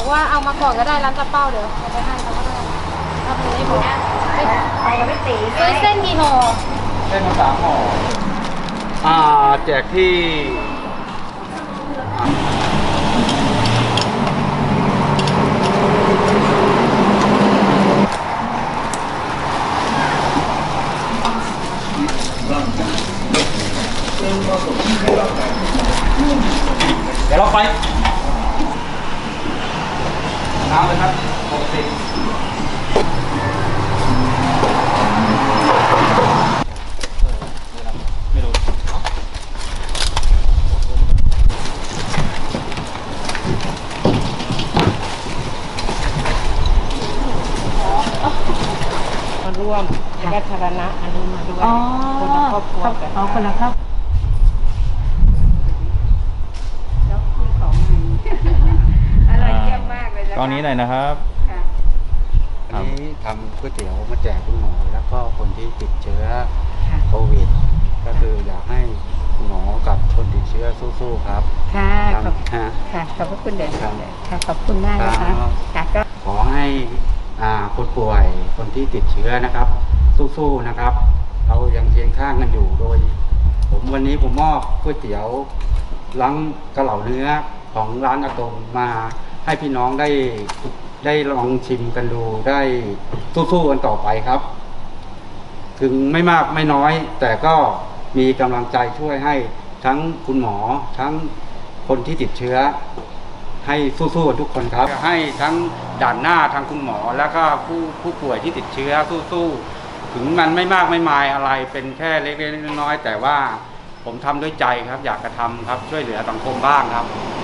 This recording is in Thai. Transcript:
บอกว่าเอามาก่อนก็ได้ร้านตะเป้าเดี๋ยวเอาไปให้เขาก็ได้เอาไปให้หมดไปกับพี่ตีซื้อเส้นกี่ห่อเส้นสามห่ออ่าแจกที่เดี๋ยวเราไป น้ำเลยครับปกติไม่รู้มาร่วมแล้วก็ธารณะอันนี้มาด้วยอ๋อคนละครอบครัวกัน อ๋อคนละครอบ แล้วมีของใหม่อร่อยเยี่ยมมากเลยะคะ ตอนนี้หน่อยนะครับ ค่ะอันนี้ทำก๋วยเตี๋ยวมาแจกคุณหมอแล้วก็คนที่ติดเชื้อค่ะโควิด ก็คืออยากให้คุณหมอกับคนติดเชื้อสู้ๆครับค่ะขอบทำฮะ ค่ะขอบพระคุณเด่นครับค่ะขอบคุณมากนะคะครับ ค่ะก็ ขอให้อ่าคนป่วยคนที่ติดเชื้อนะครับ สู้ๆนะครับ เรายังเคียงข้างกันอยู่โดย ผมวันนี้ผมมอบก๋วยเตี๋ยวล้างกระเหล่าเนื้อของร้านอากงมา ให้พี่น้องได้ได้ลองชิมกันดูได้สู้ๆกันต่อไปครับ ถึงไม่มากไม่น้อย แต่ก็มีกำลังใจช่วยให้ทั้งคุณหมอทั้งคนที่ติดเชื้อ ให้สู้ๆกันทุกคนครับ ให้ทั้งด่านหน้าทางคุณหมอ แล้วก็ผู้ผู้ป่วยที่ติดเชื้อสู้ๆถึงมันไม่มากไม่มายอะไรเป็นแค่เล็กๆน้อยๆแต่ว่าผมทำด้วยใจครับ อยากกระทำครับช่วยเหลือสังคมบ้างครับ